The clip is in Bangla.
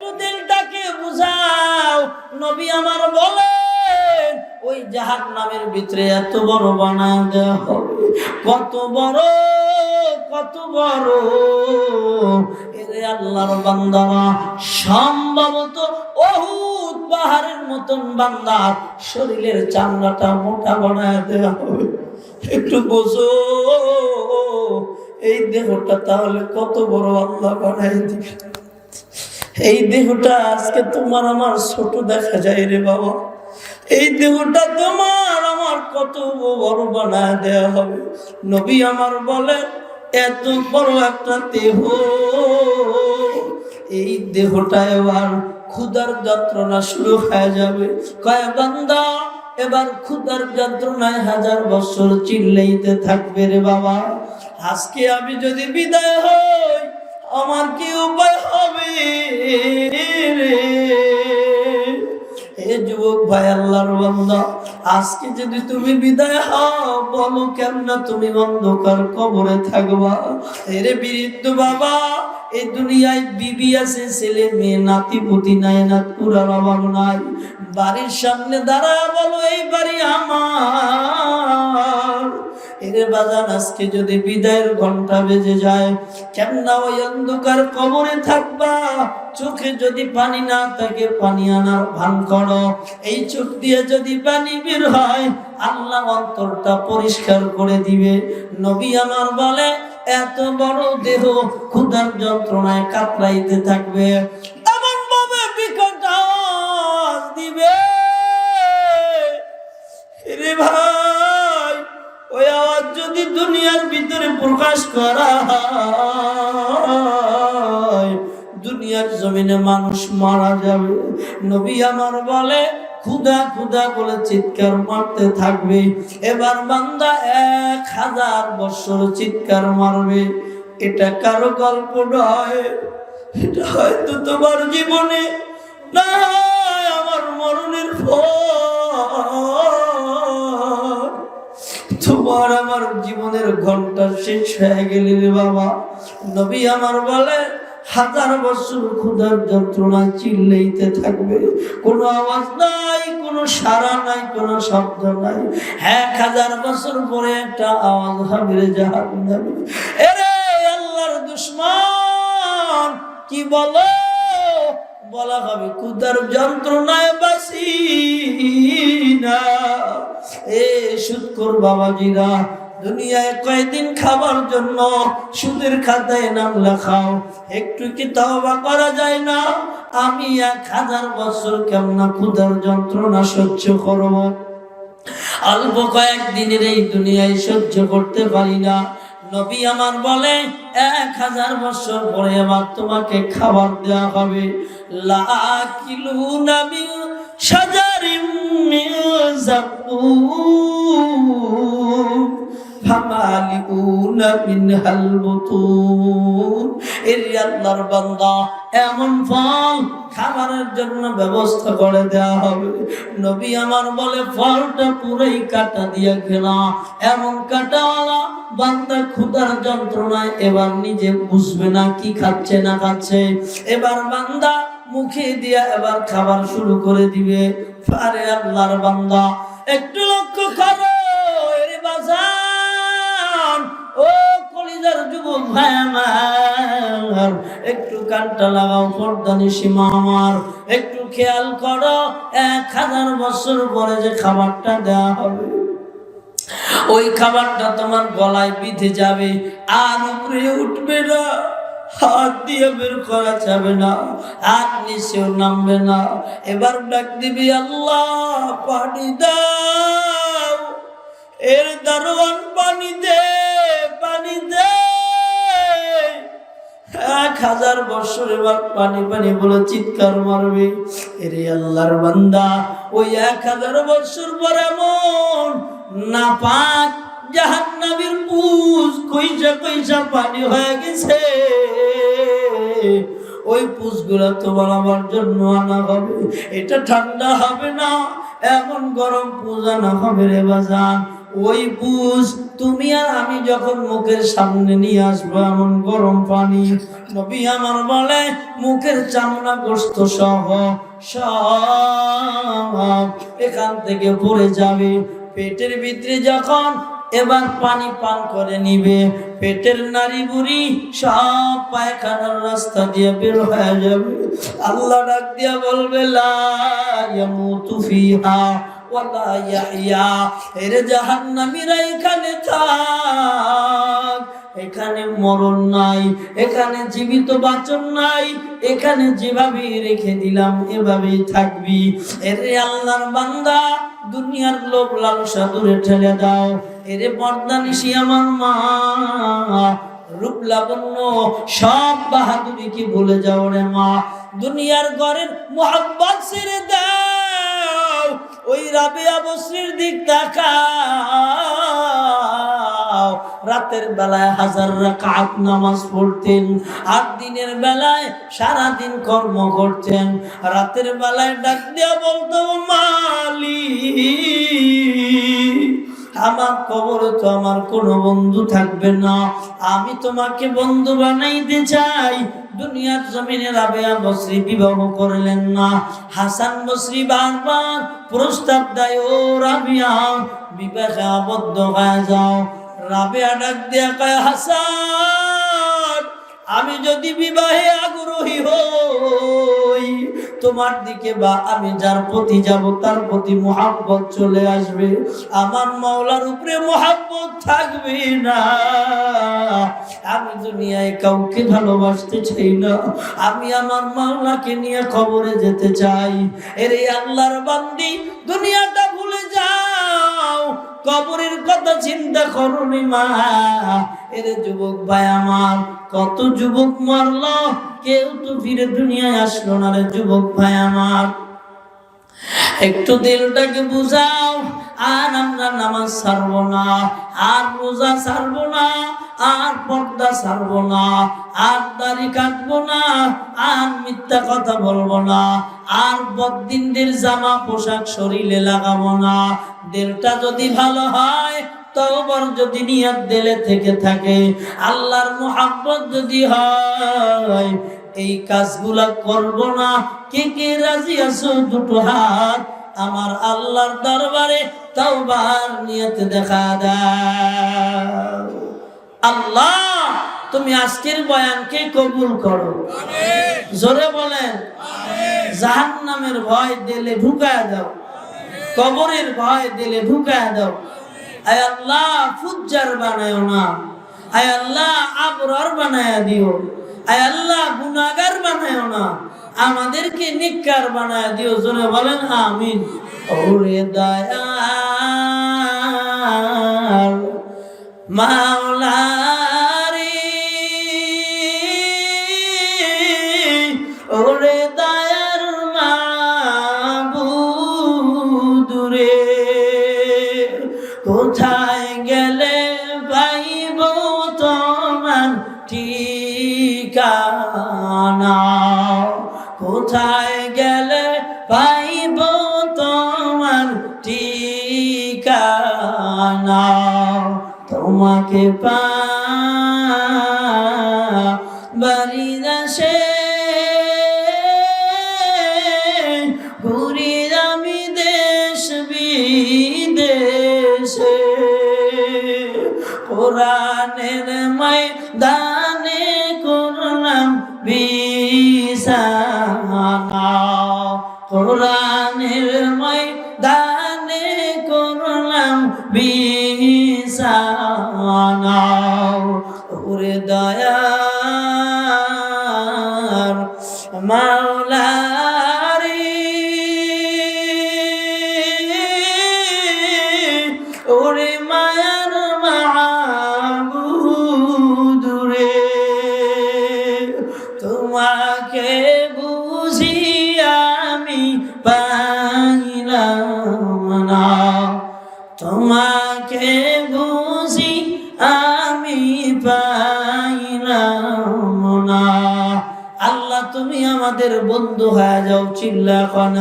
দিলটাকে বুঝাও। নবী আমার বলেন, ওই জাহান নামের ভিতরে এত বড় বানা দেওয়া হবে। কত বড় কত বড়। এরে আল্লাহর বান্দারা, সম্ভবত অহুত পাহাড়ের মতন বান্দার শরীরের চামড়াটা মোটা বানায় দেওয়া হবে। একটু বোঝো, এই দেহটা তাহলে কত বড় আল্লাহ বানাই দিবে? এই দেহটা আজকে তোমার আমার ছোট দেখা যায় রে বাবা। এই দেহটা তোমার আমার কত বড় বানায় দেয়া হবে। নবী আমার বলে, এত বড় একটা দেহ। এই দেহটা এবার ক্ষুদার যন্ত্রণা শুরু হয়ে যাবে। কয় বান্দা, এবার ক্ষুদার যন্ত্রণায় হাজার বছর চিল্লাইতে থাকবে রে বাবা। আজকে আমি যদি বিদায় হই আমার কি উপায় হবে এ যুবক ভাই, আল্লাহর বান্দা, আজকে যদি তুমি বিদায় হও, বলো কেননা তুমি অন্ধকার কবরে থাকবা। এরে বীরিত্ব বাবা এই দুনিয়ায় বিবি আছে, ছেলে মেয়ে নাতি পুতি নাই না পুরার অভাব নাই। বাড়ির সামনে দাঁড়া বলো, এই বাড়ি আমার। এরে বাজান আজকে যদি বিদায়ের ঘণ্টা বেজে যায়, কেননা ওই অন্ধকার কবরে থাকবা, চোখে যদি পানি না থাকে, পানি আনার ভান এই চোখ দিয়ে যদি পানি বের হয়, আল্লাহ অন্তরটা পরিষ্কার করে দিবে। নবী আমার বলে, এত বড় দেহ ক্ষুধার যন্ত্রণায় কাতরাইতে থাকবে এমন ভাবে বিকট দিবে। রে ভাই! যদি দুনিয়ার ভিতরে প্রকাশ করা দুনিয়ার জমিনে মানুষ মারা যাবে। নবী আমার বলে, খুদা খুদা বলে চিৎকার মারতে থাকবে। এবার বান্দা এক হাজার বছর চিৎকার মারবে। এটা কারও গল্প নয়। এটা হয়তো তোমার জীবনে না আমার মরণের ফল তোমার আমার জীবনের ঘণ্টা শেষ হয়ে গেলে রে বাবা। নবী আমার বলে হাজার বছর ক্ষুধার যন্ত্রণা চিল্লাইতে থাকবে। কোনো আওয়াজ নাই, কোনো সারা নাই, কোনো শব্দ নাই। এক হাজার বছর পরে একটা আওয়াজ হবে রে জাহান যাবে এরে আল্লাহর দুশ্মন, কি বলো? বলা হবে, ক্ষুধার যন্ত্রণায় বাসি না। বাবাজিরা। দুনিয়ায় কয়দিন খাবার জন্য সুদের খাতায় নাম লেখাও, একটু কি তওবা করা যায় না? আমি এক হাজার বছর ক্ষুধার যন্ত্রণা সহ্য করব। অল্প কয়েক দিনের এই দুনিয়ায় সহ্য করতে পারি না। নবী আমার বলে, এক হাজার বছর পরে আবার তোমাকে খাবার দেওয়া হবে। লাকিলু নামি মিনহাল বুতুন এর আল্লাহর বান্দা এমন ফল খাবারের জন্য ব্যবস্থা করে দেওয়া হবে। নবী আমার বলে, ফলটা পুরোই কাটা দিয়ে খেলা। এমন কাটাওয়ালা বান্দা ক্ষুধার যন্ত্রণায় এবার নিজে বুঝবে না কি খাচ্ছে, না খাচ্ছে। এবার বান্দা মুখে দিয়া এবার খাবার শুরু করে দিবে। আরে আল্লাহর বান্দা, একটু লক্ষ্য করো, এর ও কলিজার যুবক ভাই আমার, একটু কানটা লাগাও পর্দানি সীমা আমার। একটু খেয়াল করো, এক হাজার বছর পরে যে খাবারটা দেওয়া হবে। ওই খাবারটা তোমার গলায় বিঁধে যাবে, আর উপরে উঠবে না। হাত দিয়ে বের করা যাবে না, হাত নিচেও নামবে না। এবার ডাক দিবি, আল্লাহ, পানি দাও। এর দারোয়ান পানি দে পানি দে। এক হাজার বছর এবার পানি পানি বলে চিৎকার মারবে। এরে আল্লাহর বান্দা, ওই এক হাজার বছর পর এমন না পাক জাহান্নামের পুজ কইসা কইসা পানি হয়ে গেছে। ওই পুষগুলা তোমার আমার জন্য আনা হবে। এটা ঠান্ডা হবে না, এমন গরম পুজ আনা হবে রে বাজান। ওই বুঝ তুমি আর আমি যখন মুখের সামনে নিয়ে আসব এমন গরম পানি, নবী আমার বলে, মুখের চামড়া গোস্ত সহ, সব এখান থেকে পড়ে যাবে। পেটের ভিতরে যখন এবার পানি পান করে নিবে। পেটের নারী বুড়ি সব পায়খানার রাস্তা দিয়ে বের হয়ে যাবে। আল্লাহ ডাক দিয়া বলবে, লা ইয়ামুতু ফিহা ওয়ালা ইয়াহইয়া। এখানে থাক। এখানে মরণ নাই, এখানে জীবিত বাচন নাই, এখানে যেভাবে রেখে দিলাম, এভাবেই থাকবি। এরে আল্লাহর বান্দা, দুনিয়ার লোভ লালসা দূরে ঠেলে দাও। এরে বর্দানিসি আমার মা রূপ লাবণ্য সব বাহাদুরি কি ভুলে যাও রে মা। দুনিয়ার ঘরের মোহাব্বত ছেড়ে দাও, ওই রাবিয়া বসরির দিক তাকাও। রাতের বেলায় হাজার রাকাত নামাজ পড়তেন আর দিনের বেলায় সারা দিন কর্ম করতেন। রাতের বেলায় ডাক দিয়া বলতো মালি আমার কবরে তো আমার কোনো বন্ধু থাকবে না। আমি তোমাকে বন্ধু বানাইতে চাই। দুনিয়ার জমিনে রাবেয়া বসরি বিবাহ করলেন না। হাসান বসরি বারবার প্রস্তাব দেয়, ও রাবিয়া, বিবাহে আবদ্ধ হয়ে যাও। রাবেয়া ডাক দিয়া কয়, হাসান, আমি যদি বিবাহে আগ্রহী হই তোমার দিকে বা আমি যার প্রতি যাব, তার প্রতি মোহাব্বত চলে আসবে। আমার মাওলার উপরে মোহাব্বত থাকবে না। আমি দুনিয়ায় কাউকে ভালোবাসতে চাই না। আমি আমার মাওলাকে নিয়ে খবরে যেতে চাই। এর আল্লাহর বান্দি, দুনিয়াটা ভুলে যাও কবরের কথা চিন্তা করনি মা। এর যুবক ভাই আমার, কত যুবক মারলো, কেউ তো ফিরে দুনিয়ায় আসলো না রে যুবক ভাই আমার। একটু দিলটাকে বুঝাও আর আমরা নামাজ ছাড়বো না, আর রোজা ছাড়বো না, আর পর্দা ছাড়বো না, আর দাড়ি কাটবো না, আর মিথ্যা কথা বলব না, আর বদিনদের জামা পোশাক শরীরে লাগাবো না। দিলটা যদি ভালো হয়, তওবার যদি নিয়ত দিলে থেকে থাকে। আল্লাহর মোহাব্বত যদি হয়, এই কাজগুলা করব না। কে কে রাজি আছো দুটো হাত? আমার আল্লাহর দরবারে তওবার নিয়ত দেখা দাও। আল্লাহ, তুমি আজকের বয়ানকে কবুল করো। জোরে বলেন। জাহান্নামের ভয় দিলে ঢুকায় দাও। কবরের ভয় দিলে ঢুকায় দাও। আয় আল্লাহ, ফুজ্জার বানায় না। আয় আল্লাহ, আবরার বানায় দিও। আয় আল্লাহ গুনাগার বানায় না। আমাদেরকে নিকার বানায় দিও, জোরে বলেন আমিন। ওরে দয়া মাওলারি ঠিকানা তোমাকে পা বাড়ি দাসে ঘুরি আমি দেশ বিদেশে। কোরআনের ময়দানে করলাম বিছানা। কোরআনের দয়ার মাওলারি। ওরে মায়ার মাবুদুরে তোমাকে বুঝি আমি পাইলাম না। তোমাকে আমাদের বন্ধু হয়ে যাও চিল্লা কন